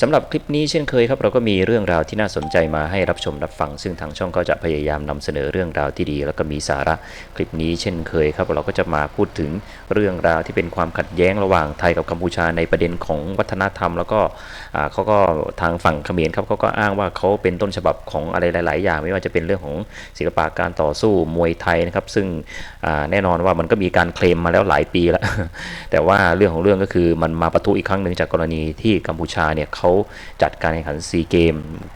สำหรับคลิปนี้เช่นเคยครับเราก็มีเรื่องราวที่น่าสนใจมาให้รับชมรับฟัง ซึ่งทางช่องก็จะพยายามนำเสนอเรื่องราวที่ดี แล้วก็มีสาระคลิปนี้เช่นเคยครับเราก็จะมาพูดถึงเรื่องราวที่เป็นความขัดแย้งระหว่างไทยกับกัมพูชาในประเด็นของวัฒนธรรม แล้วก็เขาก็ทางฝั่งเขมรครับเขาก็อ้างว่าเขาเป็นต้นฉบับของอะไรหลาย ๆ อย่าง ไม่ว่าจะเป็นเรื่องของศิลปะการต่อสู้มวยไทยนะครับ ซึ่งแน่นอนว่ามันก็มีการเคลมมาแล้วหลายปีแล้วแต่ว่าเรื่องของเรื่องก็คือมันมาปะทุอีกครั้งหนึ่งจากกรณีที่กัมพูชาเนี่ยเขาจัดการแข่งขันซีเกม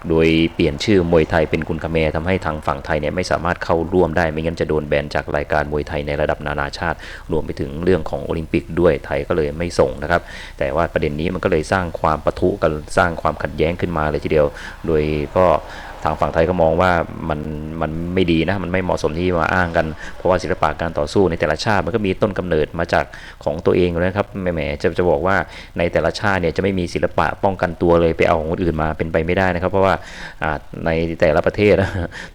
โดยเปลี่ยนชื่อมวยไทยเป็นกุนคาเมทำให้ทางฝั่งไทยเนี่ยไม่สามารถเข้าร่วมได้ไม่งั้นจะโดนแบนจากรายการมวยไทยในระดับนานาชาติ รวมไปถึงเรื่องของโอลิมปิกด้วยไทยก็เลยไม่ส่งนะครับ แต่ว่าประเด็นนี้มันก็เลยสร้างความปะทุกันสร้างความขัดแย้งขึ้นมาเลยทีเดียว โดยก็างฝั่งไทยก็มองว่ามันมันไม่ดีนะมันไม่เหมาะสมที่มาอ้างกัน เพราะว่าศิลปะการต่อสู้ในแต่ละชาติมันก็มีต้นกำเนิดมาจากของตัวเองนะครับแหมจะจะบอกว่าในแต่ละชาติเนี่ยจะไม่มีศิลปะป้องกันตัวเลยไปเอาของคนอื่นมาเป็นไปไม่ได้นะครับ เพราะว่าอ่าในแต่ละประเทศ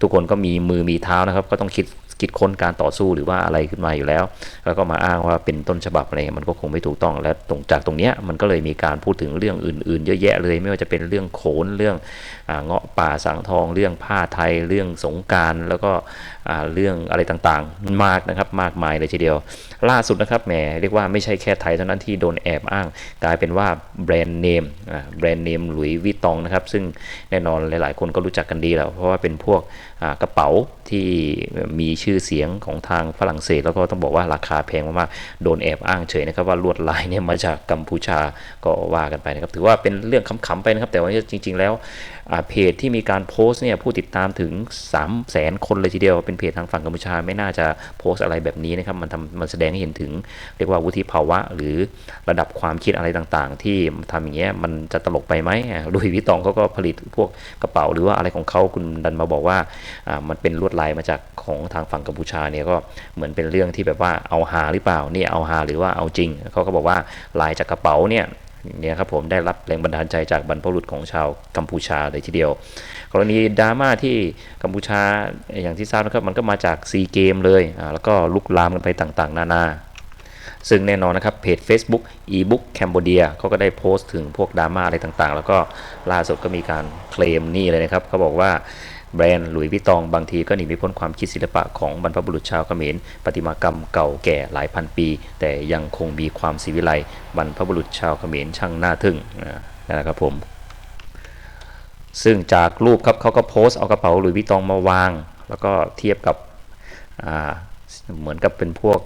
ทุกคนก็มีมือมีเท้านะครับ ก็ต้องคิด คิดค้นการต่อสู้หรือว่าอะไรขึ้นมาอยู่แล้ว แล้วก็มาอ้างว่าเป็นต้นฉบับอะไรเงี้ยมันก็คงไม่ถูกต้องและตรงจากตรงเนี้ยมันก็เลยมีการพูดถึงเรื่องอื่นๆ เยอะแยะเลย ไม่ว่าจะเป็นเรื่องโขนเรื่องเงาะป่าสังทอง เรื่องผ้าไทย เรื่องสงการแล้วก็เรื่องอะไรต่างๆ มากนะครับมากมายเลยทีเดียว ล่าสุดนะครับแหมเรียกว่าไม่ใช่แค่ไทยเท่านั้นที่โดนแอบอ้าง กลายเป็นว่าแบรนด์เนมแบรนด์เนมหลุยวิตองนะครับซึ่งแน่นอนหลายๆ คนก็รู้จักกันดีแล้วเพราะว่าเป็นพวกกระเป๋าที่มีชื่อคือเสียงของทางฝรั่งเศส แล้วก็ต้องบอกว่าราคาแพงมากๆโดนแอบอ้างเฉยนะครับว่าลวดลายเนี่ยมาจากกัมพูชาก็ว่ากันไปนะครับถือว่าเป็นเรื่องขำๆไปนะครับแต่ว่าจริง ๆ แล้วเพจที่มีการโพสต์เนี่ยผู้ติดตามถึง 3 0 0แสนคนเลยทีเดียว เป็นเพจทางฝั่งกัมพูชาไม่น่าจะโพสต์อะไรแบบนี้นะครับมันทำมันแสดงให้เห็นถึง เรียกว่าวุฒิภาวะ หรือระดับความคิดอะไรต่างๆ ที่ทำอย่างเงี้ยมันจะตลกไปไหมลุยวิตองเขาก็ผลิตพวกกระเป๋าหรือว่าอะไรของเขาคุณดันมาบอกว่ามันเป็นลวดลายมาจากของทางฝั่งกัมพูชาเนี่ยก็เหมือนเป็นเรื่องที่แบบว่าเอาหาหรือเปล่าเนี่ยเอาหาหรือว่าเอาจริงเขาก็บอกว่าลายจากกระเป๋าเนี่ยเนี่ยครับผมได้รับแรงบันดาลใจจากบรรพบุรุษของชาวกัมพูชาเลยทีเดียว กรณีดราม่าที่กัมพูชาอย่างที่ทราบนะครับมันก็มาจากซีเกมเลยแล้วก็ลุกลามกันไปต่างๆ นานา ซึ่งแน่นอนนะครับเพจ Facebook ebook Cambodia เขาก็ได้โพสต์ถึงพวกดราม่าอะไรต่างๆ แล้วก็ล่าสุดก็มีการเคลมนี่เลยนะครับเขาบอกว่า แบรนด์หลุยส์วิตองบางทีก็หนีไม่พ้นความคิดศิลปะของบรรพบุรุษชาวเขมรประติมากรรมเก่าแก่หลายพันปี แต่ยังคงมีความศิวิไลย์บรรพบุรุษชาวเขมรช่างน่าทึ่งนะนะครับผมซึ่งจากรูปครับเขาก็โพสต์เอากระเป๋าหลุยส์วิตองมาวาง แล้วก็เทียบกับเหมือนกับเป็นพวก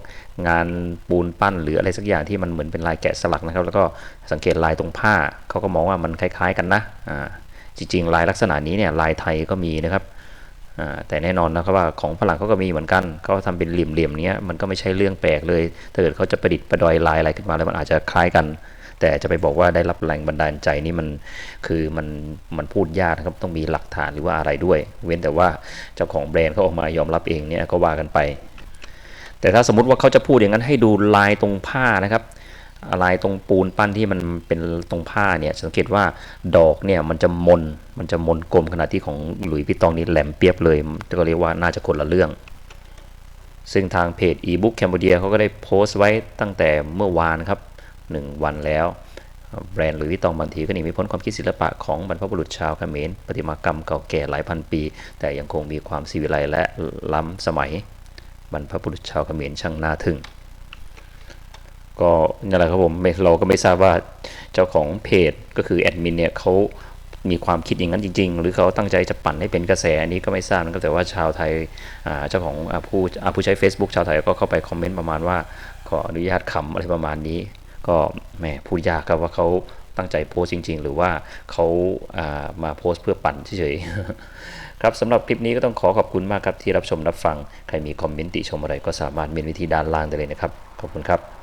งานปูนปั้นหรืออะไรสักอย่างที่มันเหมือนเป็นลายแกะสลักนะครับ แล้วก็สังเกตลายตรงผ้าเขาก็มองว่ามันคล้าย ๆ กันนะอ่า จริงๆ ลายลักษณะนี้เนี่ยลายไทยก็มีนะครับแต่แน่นอนนะครับว่าของฝรั่งเขาก็มีเหมือนกันเขาทำเป็นเหลี่ยมๆเนี้ยมันก็ไม่ใช่เรื่องแปลกเลยถ้าเกิดเขาจะประดิษฐ์ประดอยลายอะไรขึ้นมาแล้วมันอาจจะคล้ายกัน แต่จะไปบอกว่าได้รับแรงบันดาลใจนี่มันคือมันมันพูดยากนะครับต้องมีหลักฐานหรือว่าอะไรด้วย เว้นแต่ว่าเจ้าของแบรนด์เขาออกมายอมรับเองเนี่ยก็ว่ากันไป แต่ถ้าสมมติว่าเขาจะพูดอย่างนั้นให้ดูลายตรงผ้านะครับ ลายตรงปูนปั้นที่มันเป็นตรงผ้าเนี่ยสังเกตว่าดอกเนี่ยมันจะมนมันจะมนกลมขนาดที่ของหลุยพี่ตองนี่แหลมเปียบเลยก็เรียกว่าน่าจะคนละเรื่อง ซึ่งทางเพจ ebook Cambodia เขาก็ได้โพสต์ไว้ตั้งแต่เมื่อวานครับ 1 วันแล้วแบรนด์หรือวิตองบางทีก็หนีไม่พ้นความคิดศิลปะของบรรพบุรุษชาวเขมรประติมากรรมเก่าแก่หลายพันปี แต่ยังคงมีความศิวิไลและล้ำสมัย บรรพบุรุษชาวเขมรช่างน่าทึ่ง ก็นั่นแหละครับผมเราก็ไม่ทราบว่าเจ้าของเพจก็คือแอดมินเนี่ยเขามีความคิดอย่างนั้นจริง ๆ หรือเขาตั้งใจจะปั่นให้เป็นกระแสอันนี้ก็ไม่ทราบนะครับแต่ว่าชาวไทยเจ้าของผู้ผู้ใช้ Facebook ชาวไทยก็เข้าไปคอมเมนต์ประมาณว่าขออนุญาตขำอะไรประมาณนี้ ก็แหมพูดยากครับว่าเขาตั้งใจโพสจริง ๆ หรือว่าเขาามาโพสเพื่อปั่นเฉยๆครับสำหรับคลิปนี้ก็ต้องขอขอบคุณมากครับที่รับชมรับฟัง ใครมีคอมเมนต์ติชมอะไรก็สามารถเมนวิธีด้านล่างได้เลยนะครับ ขอบคุณครับ